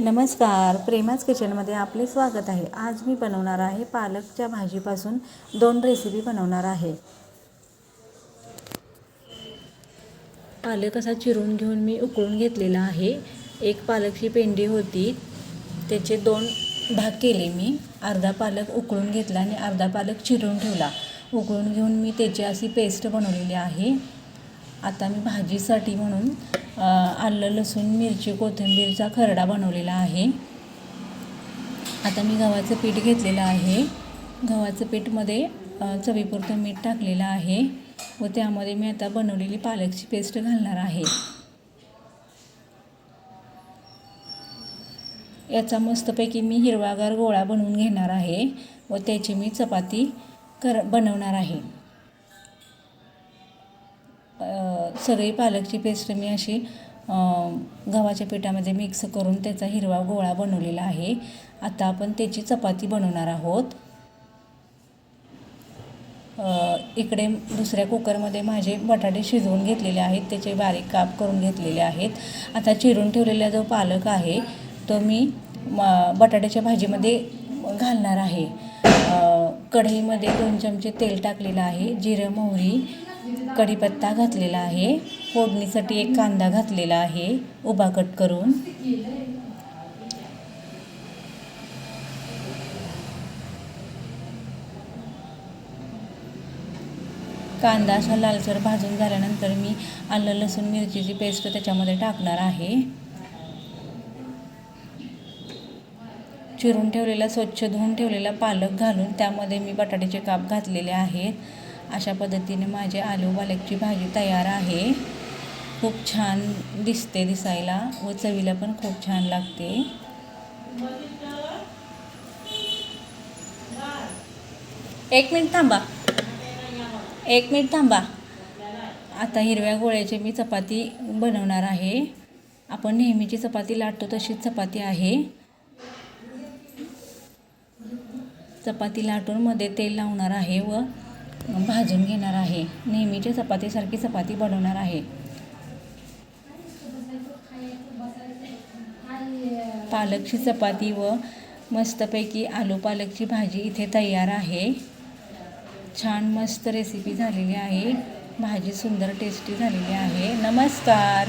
नमस्कार. प्रेमाच किचनमध्ये आपले स्वागत आहे. आज मी बनवणार आहे पालकच्या भाजीपासून दोन रेसिपी बनवणार आहे. पालक असा चिरून घेऊन मी उकळून घेतलेला आहे. एक पालकची पेंडी होती. त्याचे दोन भाग केले मी. अर्धा पालक उकळून घेतला आणि अर्धा पालक चिरून ठेवला. उकळून घेऊन मी त्याची अशी पेस्ट बनवलेली आहे. आता मी भाजीसाठी म्हणून आलं लसूण मिरची कोथिंबीरचा खरडा बनवलेला आहे. आता मी गव्हाचं पीठ घेतलेलं आहे. गव्हाचं पीठमध्ये चवीपुरतं मीठ टाकलेलं आहे व त्यामध्ये मी आता बनवलेली पालकची पेस्ट घालणार आहे. याचा मस्तपैकी मी हिरवागार गोळा बनवून घेणार आहे व त्याची मी चपाती कर बनवणार आहे. सगळी पालकची पेस्ट मी अशी गव्हाच्या पिठामध्ये मिक्स करून त्याचा हिरवा गोळा बनवलेला आहे. आता आपण त्याची चपाती बनवणार आहोत. इकडे दुसऱ्या कुकरमध्ये माझे बटाटे शिजवून घेतलेले आहेत. त्याचे बारीक काप करून घेतलेले आहेत. आता चिरून ठेवलेला जो पालक आहे तो मी म बटाट्याच्या भाजीमध्ये घालणार आहे. कढईमध्ये दोन चमचे तेल टाकलेलं आहे. जिरं मोहरी कढीपत्ता घातलेला आहे. फोडणीसाठी एक कांदा घातलेला आहे. उभा कट करून. कांदा असा लालसर भाजून झाल्यानंतर मी आलं लसूण मिरचीची पेस्ट त्याच्यामध्ये टाकणार आहे. चिरून ठेवलेला स्वच्छ धुवून ठेवलेला पालक घालून त्यामध्ये मी बटाट्याचे काप घातलेले आहेत. अशा पद्धतीने माझे आलू पालकची भाजी तयार आहे. खूप छान दिसते दिसायला व चवीला पण खूप छान लागते. एक मिनिट थांबा. एक मिनिट थांबा. आता हिरव्या गोळ्याची मी चपाती बनवणार आहे. आपण नेहमीची चपाती लाटतो तशीच चपाती आहे. चपाती लाटून मध्ये तेल लावणार आहे व भाजून घेणार आहे. नेहमीच्या चपातीसारखी चपाती बनवणार आहे. पालकची चपाती व मस्तपैकी आलू पालकची भाजी इथे तयार आहे. छान मस्त रेसिपी झालेली आहे. भाजी सुंदर टेस्टी झालेली आहे. नमस्कार!